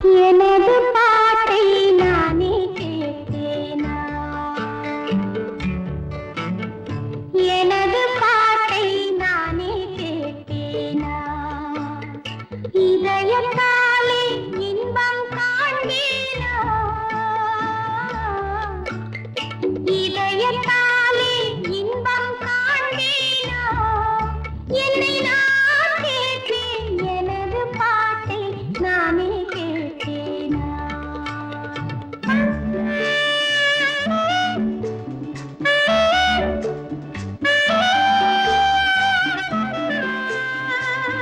எனது பாட்டை நானே கேட்டேனா? எனது பாட்டை நானே கேட்டேனா? இதயத்தாலே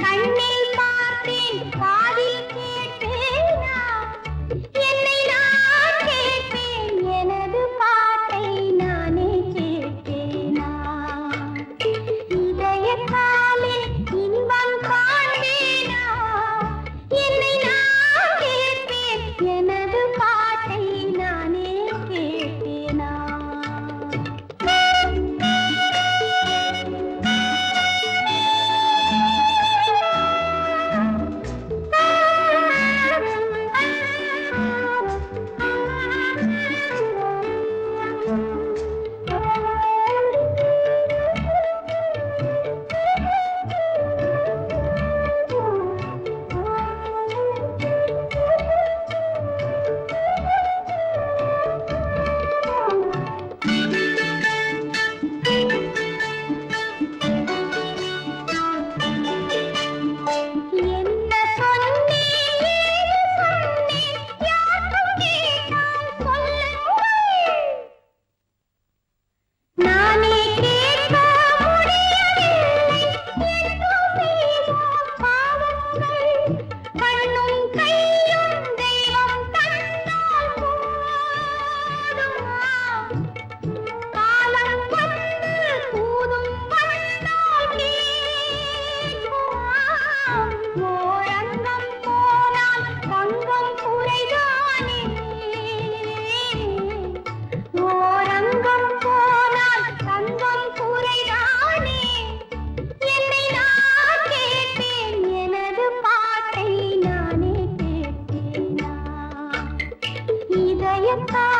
கண்ணே biết ta